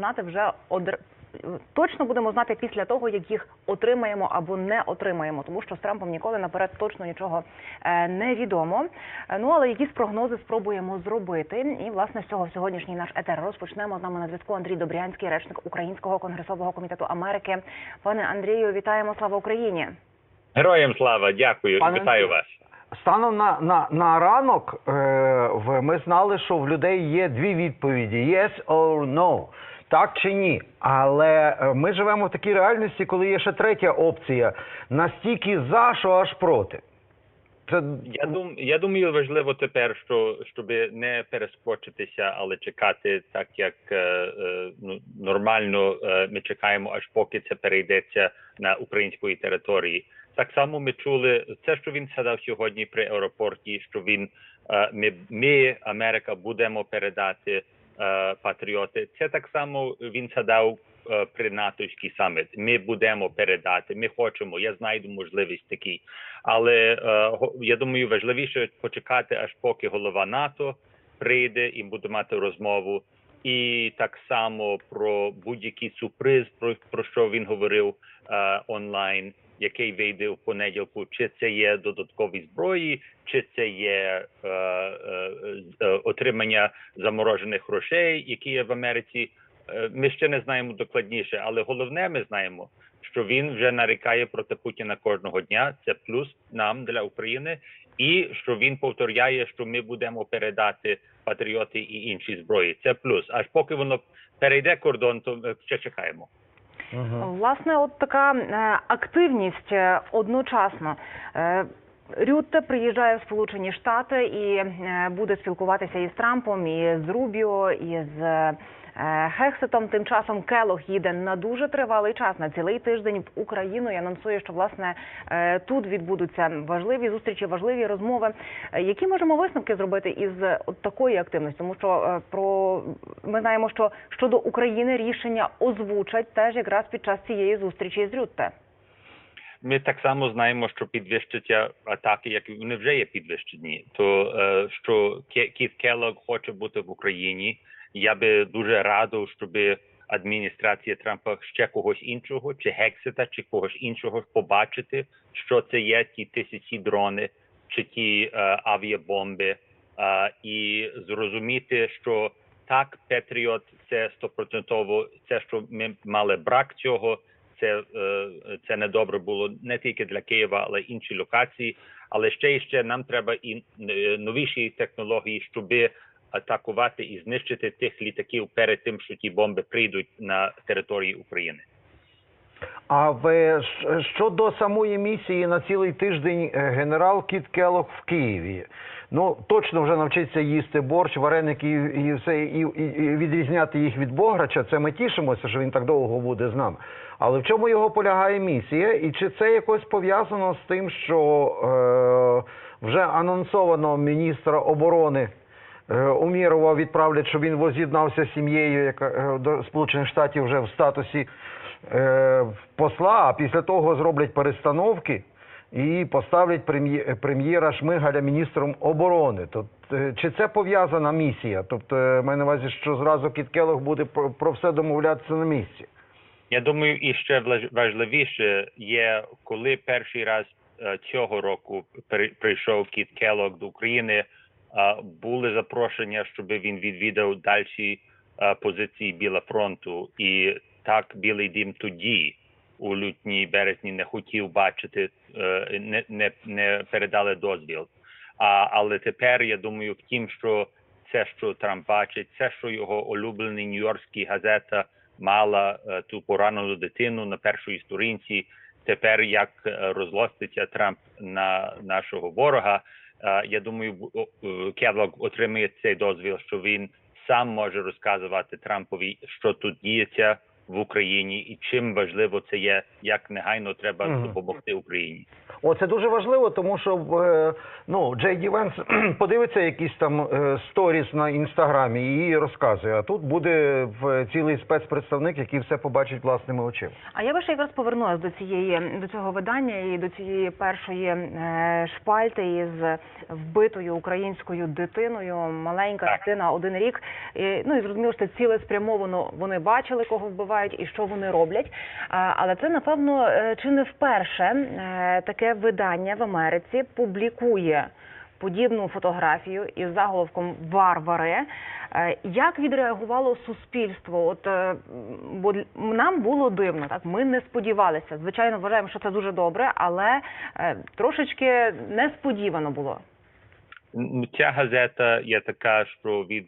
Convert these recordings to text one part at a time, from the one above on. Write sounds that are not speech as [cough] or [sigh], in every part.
знати вже одр... точно будемо знати після того, як їх отримаємо або не отримаємо, тому що з Трампом ніколи наперед точно нічого е, не відомо. Е, Ну але якісь прогнози спробуємо зробити. І власне з цього сьогоднішній наш етер розпочнемо з нами на зв'язку. Андрій Добрянський, речник Українського конгресового комітету Америки. Пане Андрію, вітаємо! Слава Україні! Героям слава, дякую, Пане вітаю вас. Станом на, на, на ранок е, в- ми знали, що в людей є дві відповіді: yes or no. Так чи ні? Але е, ми живемо в такій реальності, коли є ще третя опція. Настільки за, що аж проти. Це Я дум, я думаю, важливо тепер, що щоб не перескочитися, але чекати так, як е, е, ну нормально. Е, ми чекаємо, аж поки це перейдеться на української території. Так само ми чули це, що він сказав сьогодні при аеропорті. Що він е, ми, ми, Америка, будемо передати патріоти. Це так само він сказав е, при натовський саміт. Ми будемо передати. Ми хочемо. Я знайду можливість такій. Але е, я думаю, важливіше почекати, аж поки голова НАТО прийде і буде мати розмову. І так само про будь-який сюрприз, про, про що він говорив е, онлайн, який вийде в понеділку, чи це є додаткові зброї, чи це є е, е, е, отримання заморожених грошей, які є в Америці. Е, Ми ще не знаємо докладніше, але головне, ми знаємо, що він вже нарікає проти Путіна кожного дня. Це плюс нам для України, і що він повторяє, що ми будемо передати патріоти і інші зброї. Це плюс. Аж поки воно перейде кордон, то ще чекаємо. Власне, от така е, активність е, одночасно. Е, Рютте приїжджає в Сполучені Штати і буде спілкуватися із Трампом, і з Рубіо, і з е, Хексетом. Тим часом Келох їде на дуже тривалий час на цілий тиждень в Україну і анонсує, що власне е, тут відбудуться важливі зустрічі, важливі розмови. Е, Які можемо висновки зробити із такої активності? Тому що про ми знаємо, що щодо України рішення озвучать теж якраз під час цієї зустрічі з Рютте. Ми так само знаємо, що підвищиться атаки, як вони вже є підвищені. То що Кіт Келлог хоче бути в Україні. Я би дуже радив, щоб адміністрація Трампа ще когось іншого, чи Гексета, чи когось іншого побачити, що це є ті тисячі дрони, чи ті е, авіабомби, е, і зрозуміти, що так, Петріот це стопроцентово, це що ми мали брак цього це, е, це не добре було не тільки для Києва, але й інші локації. Але ще і ще нам треба і е, новіші технології, щоб атакувати і знищити тих літаків перед тим, що ті бомби прийдуть на території України. А ви щодо самої місії на цілий тиждень е, генерал Кіт Келох в Києві. Ну точно вже навчиться їсти борщ, вареники і, і все і, і, відрізняти їх від Бограча. Це ми тішимося, що він так довго буде з нами. Але в чому його полягає місія? І чи це якось пов'язано з тим, що е, вже анонсовано міністра оборони Умірова відправлять, що він воз'єднався з сім'єю, яка е, до Сполучених Штатів вже в статусі е, посла, а після того зроблять перестановки і поставлять прем'є- прем'єра Шмигаля міністром оборони. Тобто, е, чи це пов'язана місія? Тобто, е, маю на увазі, що зразу Кіт Келлог буде про, все домовлятися на місці. Я думаю, і ще важливіше є, коли перший раз е, цього року при- прийшов Кіт Келлог до України, е, були запрошення, щоб він відвідав далі позиції Біла фронту, і так Білий Дім тоді у лютні березні не хотів бачити, е, не, не, не передали дозвіл. А, але тепер я думаю, в тім, що це, що Трамп бачить, це, що його улюблений нью-йоркський газета мала е, ту поранену дитину на першій сторінці. Тепер як е, розлоститься Трамп на нашого ворога. Я думаю, е, отримає цей дозвіл, що він сам може розказувати Трампові, що тут діється в Україні, і чим важливо це є, як негайно треба допомогти Україні. О, це дуже важливо, тому що е, ну, Джей Ді Венс [clears throat] подивиться якісь там е, сторіс на інстаграмі і розказує. А тут буде цілий спецпредставник, який все побачить власними очима. А я би ще якраз повернулася до цієї до цього видання і до цієї першої е, шпальти із вбитою українською дитиною. Маленька Так. дитина, один рік. І, ну і зрозуміло, що цілеспрямовано вони бачили, кого вбивають і що вони роблять. Але це напевно чи не вперше е, видання в Америці публікує. Подібну фотографію із заголовком Варвари. Е, Як відреагувало суспільство? От е, бо нам було дивно, так ми не сподівалися. Звичайно, вважаємо, що це дуже добре, але е, трошечки несподівано було. Ця газета є така, що від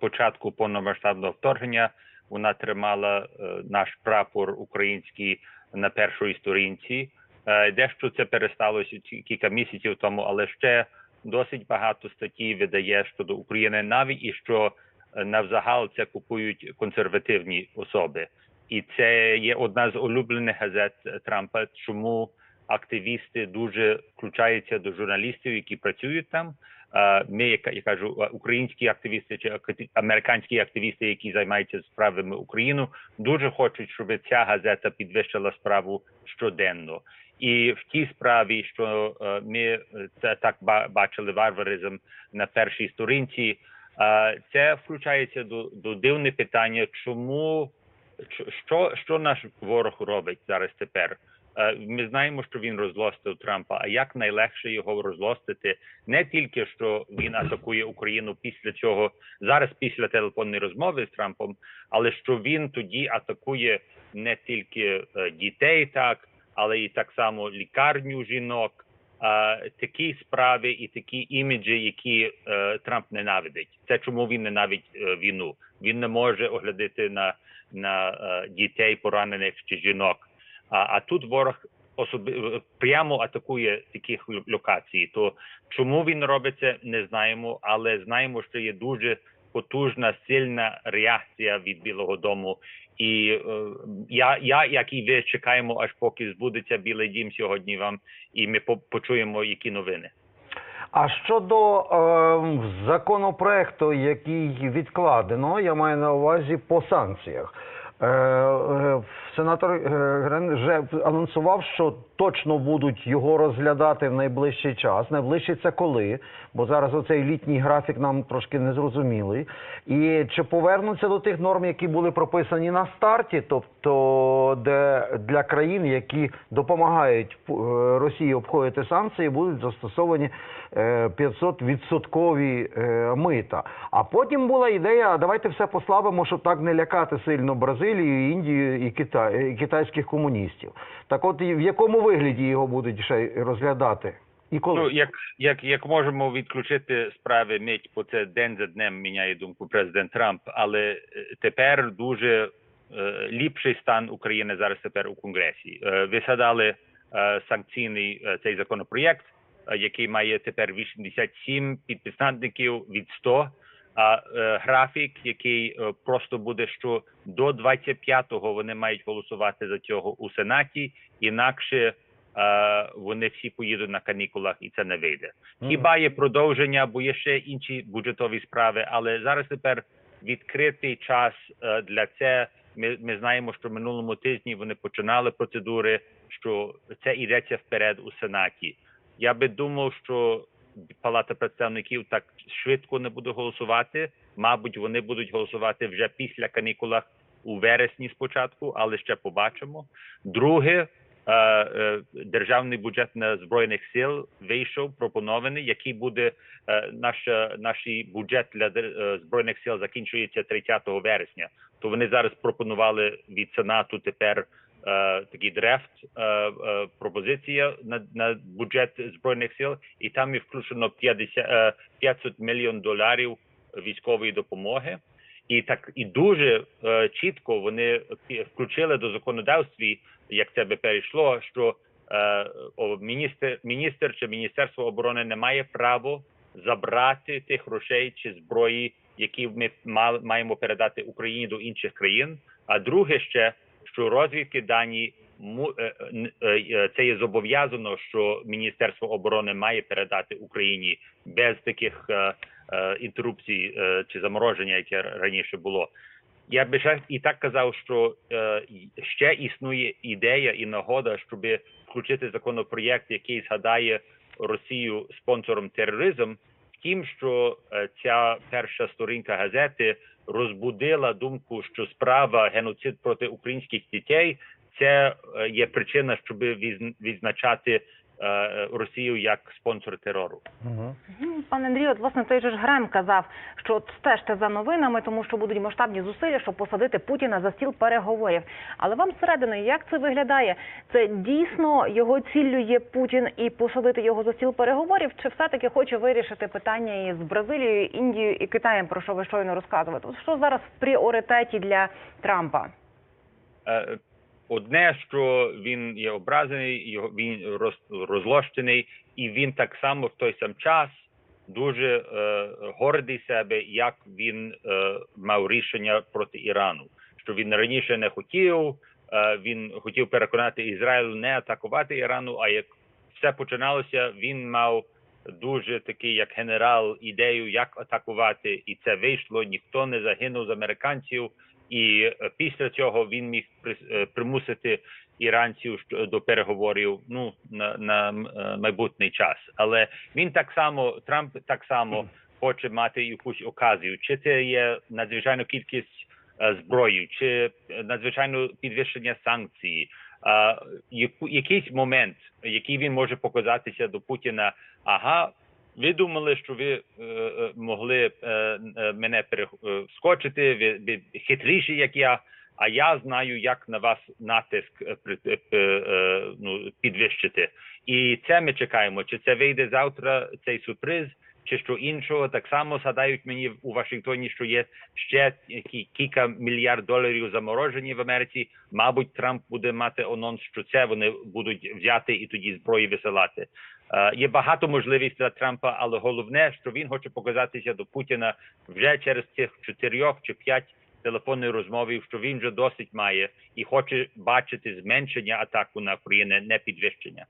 початку повномасштабного вторгнення вона тримала наш прапор український на першій сторінці. Е, Дещо це пересталося кілька місяців тому, але ще досить багато статті видає щодо України, навіть і що е, навзагал це купують консервативні особи. І це є одна з улюблених газет Трампа. Чому активісти дуже включаються до журналістів, які працюють там. Ми, як я кажу, українські активісти чи американські активісти, які займаються справами України, дуже хочуть, щоб ця газета підвищила справу щоденно. І в тій справі, що е, ми е, це так бачили варваризм на першій сторінці, це включається до, до дивне питання, чому що- що, наш ворог робить зараз тепер? Е, Ми знаємо, що він розлостив Трампа. А як найлегше його розлостити? Не тільки що він атакує Україну після цього, зараз після телефонної розмови з Трампом, але що він тоді атакує не тільки е, дітей, так але і так само лікарню жінок. е, Такі справи і такі іміджі, які Трамп ненавидить. Це чому він ненавидить війну. Він не може оглядати на, на е, дітей поранених чи жінок. А, а тут ворог особи прямо атакує таких локацій. То чому він робить це, не знаємо, але знаємо, що є дуже потужна, сильна реакція від Білого Дому. І е, я, я, як і ви, чекаємо, аж поки збудеться Білий Дім сьогодні вам, і ми по- почуємо, які новини. А щодо е, законопроекту, який відкладено, я маю на увазі по санкціях. Е, е, сенатор е, Грен вже анонсував, що точно будуть його розглядати в найближчий час. Найближчий це коли? Бо зараз оцей літній графік нам трошки незрозумілий. І чи повернуться до тих норм, які були прописані на старті, тобто де для країн, які допомагають Росії обходити санкції, будуть застосовані 500 відсоткові е, мита. А потім була ідея: давайте все послабимо, щоб так не лякати сильно Бразилію, Індію і Китай, і китайських комуністів. Так, от в якому вигляді його будуть ще розглядати? І коли? Ну, як, як, як можемо відключити справи мить, бо це день за днем міняє думку президент Трамп, але е, тепер дуже е, ліпший стан України зараз тепер у Конгресі. Е, ви згадали е, санкційний е, цей законопроєкт, е, який має тепер 87 підписантників від 100, а е, графік, який е, просто буде, що до 25-го вони мають голосувати за цього у Сенаті, інакше е, вони всі поїдуть на канікулах і це не вийде. Хіба є продовження, бо є ще інші бюджетові справи, але зараз тепер відкритий час для це. Ми, ми знаємо, що минулому тижні вони починали процедури, що це йдеться вперед у сенаті. Я би думав, що Палата представників так швидко не буде голосувати. Мабуть, вони будуть голосувати вже після канікулах у вересні спочатку, але ще побачимо. Друге, е, е, державний бюджет на збройних сил вийшов пропонований, який буде е, наш наш бюджет для збройних сил закінчується 30 вересня. То вони зараз пропонували від сенату тепер. Е, Такий дрефт, е, е, пропозиція на, на бюджет збройних сил, і там є включено 50, е, 500 мільйон доларів військової допомоги. І так і дуже чітко вони включили до законодавстві, як це би перейшло, що міністр, міністр чи міністерство оборони не має право забрати тих грошей чи зброї, які ми маємо передати Україні до інших країн. А друге ще що розвідки дані е, е, е, це є зобов'язано, що Міністерство оборони має передати Україні без таких інтеррупцій е, чи замороження, яке раніше було. Я би ще і так казав, що ще існує ідея і нагода, щоб включити законопроєкт, який згадає Росію спонсором тероризм. Втім, що е, ця перша сторінка газети розбудила думку, що справа геноцид проти українських дітей це е, є причина, щоб відзначати Росію як спонсор терору. Угу. Пане Андрію, от власне той же ж Грем казав, що от стежте за новинами, тому що будуть масштабні зусилля, щоб посадити Путіна за стіл переговорів. Але вам зсередини, як це виглядає? Це дійсно його ціллю є Путін і посадити його за стіл переговорів? Чи все-таки хоче вирішити питання із Бразилією, Індією і Китаєм, про що ви щойно розказували? От Що зараз в пріоритеті для Трампа? Одне, що він є образений, його він роз, розлощений, і він так само в той сам час дуже е, гордий себе, як він е, мав рішення проти Ірану. Що він раніше не хотів, е, він хотів переконати Ізраїль не атакувати Ірану. А як все починалося, він мав дуже такий, як генерал, ідею, як атакувати, і це вийшло. Ніхто не загинув з американців. І е, після цього він міг е, примусити іранців що- до переговорів ну на, на е, майбутній час. Але він так само Трамп так само хоче мати якусь оказію, чи це є надзвичайна кількість е, зброї, чи е, надзвичайно підвищення санкцій. е, якийсь момент, який він може показатися до Путіна. Ага, ви думали, що ви е, е, могли е, е, мене перескочити, ви, ви хитріші, як я. А я знаю, як на вас натиск е, е, е, ну, підвищити. І це ми чекаємо. Чи це вийде завтра цей сюрприз, чи що іншого? Так само згадають мені у Вашингтоні, що є ще кілька мільярд доларів заморожені в Америці. Мабуть, Трамп буде мати анонс, що це вони будуть взяти і тоді зброї висилати. Е, Є багато можливостей для Трампа, але головне, що він хоче показатися до Путіна вже через цих чотирьох чи п'ять телефонних розмов, що він вже досить має і хоче бачити зменшення атаку на Україну, не підвищення.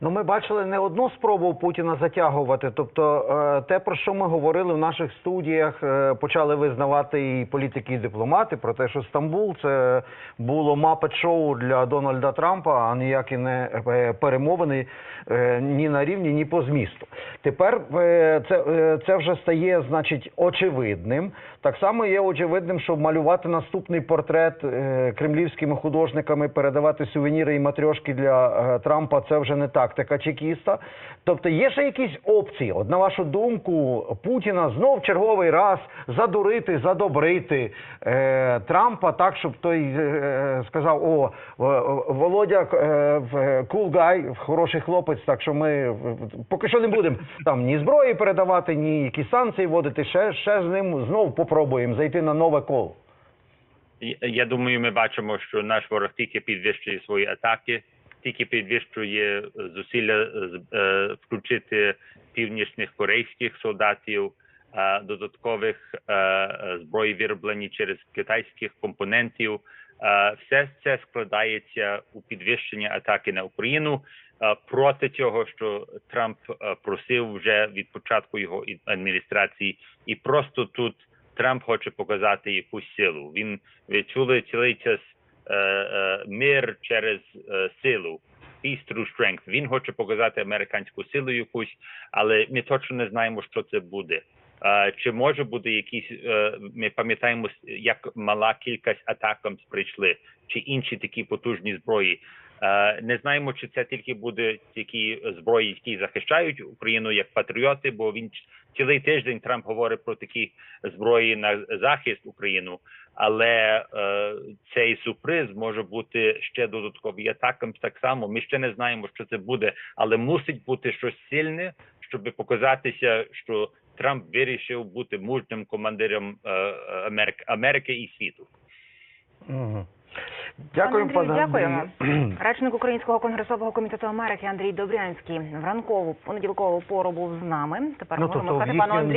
Ну, ми бачили не одну спробу Путіна затягувати. Тобто, е, те, про що ми говорили в наших студіях, е, почали визнавати і політики, і дипломати про те, що Стамбул це було мапет-шоу для Дональда Трампа, а ніякі не е, перемовини ні на рівні, ні по змісту. Тепер це, це вже стає, значить, очевидним. Так само є очевидним, що малювати наступний портрет кремлівськими художниками, передавати сувеніри і матрьошки для Трампа це вже не тактика чекіста. Тобто є ще якісь опції. От на вашу думку, Путіна знов черговий раз задурити, задобрити е, Трампа так, щоб той е, сказав: О, Володя е, в- cool хороший хлопець, так що ми поки що не будемо там ні зброї передавати, ні які санкції вводити. Ще, ще з ним знов попробуємо зайти на нове коло. Я думаю, ми бачимо, що наш ворог тільки підвищує свої атаки, тільки підвищує зусилля з- е, включити північних корейських солдатів, е, додаткових е, е, зброї вироблені через китайських компонентів. Е, Все це складається у підвищення атаки на Україну е, проти цього, що Трамп е, просив вже від початку його адміністрації, і просто тут Трамп хоче показати якусь силу. Він ви чули цілий час е, е, мир через е, силу. Peace through strength. Він хоче показати американську силу якусь, але ми точно не знаємо, що це буде. Е, чи може бути якісь, е, ми пам'ятаємо, як мала кількість атакам прийшли, чи інші такі потужні зброї. Е, Не знаємо, чи це тільки буде такі зброї, які захищають Україну як патріоти, бо він цілий тиждень Трамп говорить про такі зброї на захист Україну, але е, цей сюрприз може бути ще додатковий атакам. Так само ми ще не знаємо, що це буде, але мусить бути щось сильне, щоб показатися, що Трамп вирішив бути мужним командиром е, Америки, Америки і світу. Угу. Дякую, Пане Андрію, пане дякуємо. [clears throat] Речник Українського конгресового комітету Америки Андрій Добрянський в ранкову понеділкову пору був з нами. Тепер Ну, можемо сказати пану Андрію.